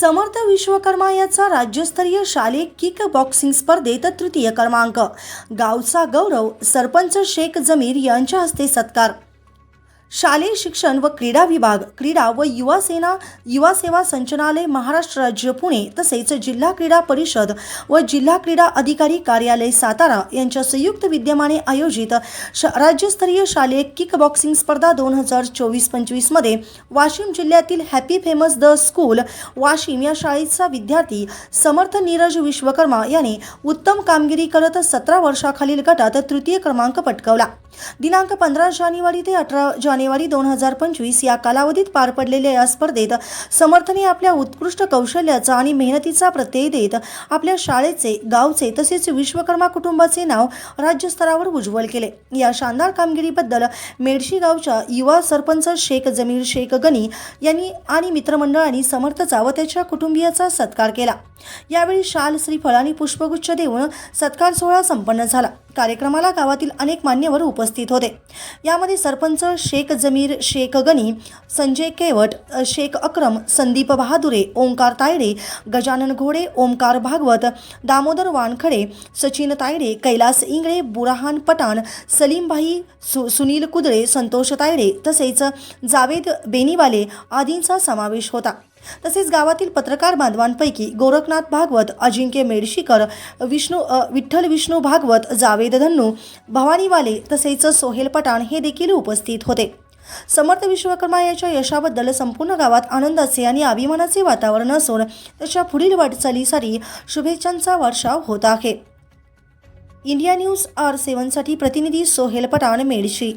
समर्थ विश्वकर्मा याचा राज्यस्तरीय शालेय किक बॉक्सिंग स्पर्धेत तृतीय क्रमांक. गावचा गौरव सरपंच शेख जमीर यांच्या हस्ते सत्कार. शालेय शिक्षण व क्रीडा विभाग क्रीडा व युवा सेना युवा सेवा संचालनालय महाराष्ट्र राज्य पुणे तसेच जिल्हा क्रीडा परिषद व जिल्हा क्रीडा अधिकारी कार्यालय सातारा यांच्या संयुक्त विद्यमाने आयोजित श राज्यस्तरीय शालेय किक बॉक्सिंग स्पर्धा दोन हजार चोवीस पंचवीसमध्ये वाशिम जिल्ह्यातील happy famous the school Washim या शाळेचा विद्यार्थी समर्थ नीरज विश्वकर्मा याने उत्तम कामगिरी करत सतरा वर्षाखालील गटात तृतीय क्रमांक पटकावला. दिनांक पंधरा जानेवारी ते अठरा जानेवारी दोन हजार पंचवीस या कालावधीत पार पडलेल्या या स्पर्धेत समर्थने आपल्या उत्कृष्ट कौशल्याचा आणि मेहनतीचा प्रत्यय देत आपल्या शाळेचे गावचे तसेच विश्वकर्मा कुटुंबाचे नाव राज्यस्तरावर उज्ज्वल केले. या शानदार कामगिरीबद्दल मेडशी गावच्या युवा सरपंच शेख जमीर शेख गनी यांनी आणि मित्रमंडळांनी समर्थचा व त्याच्या कुटुंबियाचा सत्कार केला. यावेळी शाल श्रीफळ आणि पुष्पगुच्छ देऊन सत्कार सोहळा संपन्न झाला. कार्यक्रमाला गावातील अनेक मान्यवर उपस्थित होते. यामध्ये सरपंच शेख जमीर शेख गनी संजय केवट शेख अक्रम संदीप बहादुरे ओंकार तायडे गजानन घोडे ओंकार भागवत दामोदर वानखडे सचिन तायडे कैलास इंगळे बुराहान पठाण सलीमभाई सु सुनील कुदळे संतोष तायडे तसेच जावेद बेनीवाले आदींचा समावेश होता. तसेच गावातील पत्रकार बांधवांपैकी गोरखनाथ भागवत अजिंक्य मेडशीकर विष्णू विठ्ठल विष्णू भागवत जावेद धन्नू भवानीवाले तसेच सोहेल पठाण हे देखील उपस्थित होते. समर्थ विश्वकर्मा याच्या यशाबद्दल संपूर्ण गावात आनंदाचे आणि अभिमानाचे वातावरण असून त्याच्या पुढील वाटचालीसाठी शुभेच्छांचा वर्षाव होत आहे. इंडिया न्यूज आर सेवनसाठी प्रतिनिधी सोहेल पठाण मेडशी